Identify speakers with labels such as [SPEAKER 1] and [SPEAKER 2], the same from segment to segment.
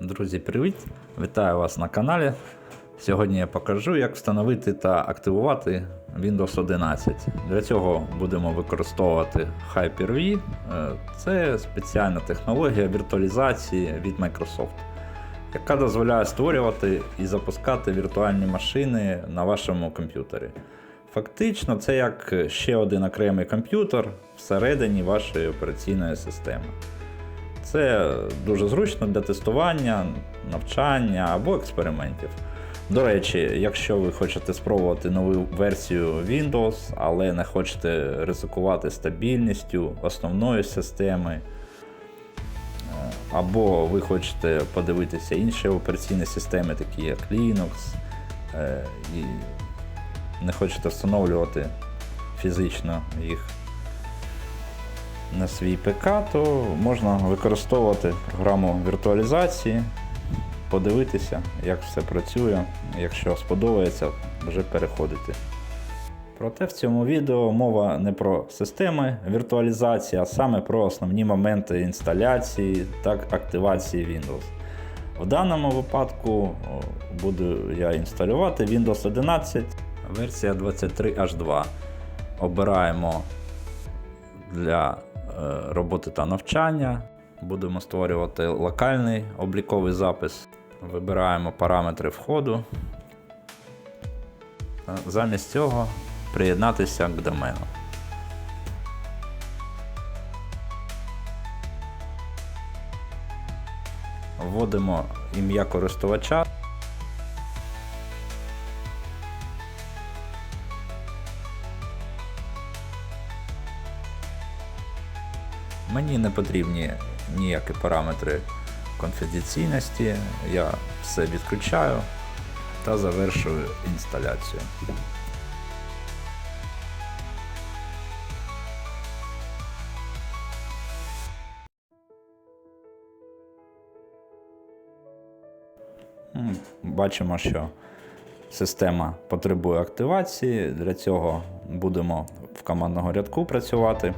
[SPEAKER 1] Друзі, привіт! Вітаю вас на каналі. Сьогодні я покажу, як встановити та активувати Windows 11. Для цього будемо використовувати Hyper-V. Е, Це спеціальна технологія віртуалізації від Microsoft, яка дозволяє створювати і запускати віртуальні машини на вашому комп'ютері. Фактично, це як ще один окремий комп'ютер всередині вашої операційної системи. Це дуже зручно для тестування, навчання або експериментів. До речі, якщо ви хочете спробувати нову версію Windows, але не хочете ризикувати стабільністю основної системи, е, або ви хочете подивитися інші операційні системи, такі як Linux, е, і не хочете встановлювати фізично їх на свій ПК, то можна використовувати програму віртуалізації, подивитися, як все працює. Якщо сподобається, вже переходити. Проте в цьому відео мова не про системи віртуалізації, а саме про основні моменти інсталяції та активації Windows. В даному випадку буду я інсталювати Windows 11, версія 23H2. Обираємо для роботи та навчання. Будемо створювати локальний обліковий запис. Вибираємо параметри входу. Е, Замість цього приєднатися к домену. Вводимо ім'я користувача. Мені не потрібні ніякі параметри конфіденційності. Я все відключаю та завершую інсталяцію. Бачимо, що система потребує активації. Для цього будемо в командного рядку працювати.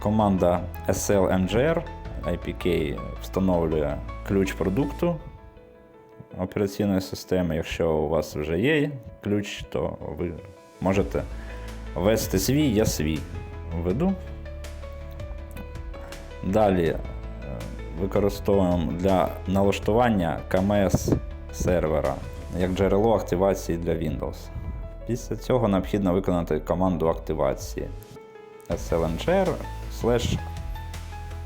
[SPEAKER 1] Команда SLMGR IPK встановлює ключ продукту операційної системи. Якщо у вас вже є ключ, то ви можете ввести свій, я свій введу. Далі е, використовуємо для налаштування КМС сервера як джерело активації для Windows. Після цього необхідно виконати команду активації slngr slash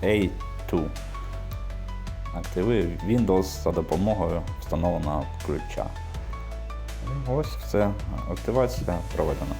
[SPEAKER 1] A2. Активує Windows за допомогою встановленого ключа. Ось все, активація проведена.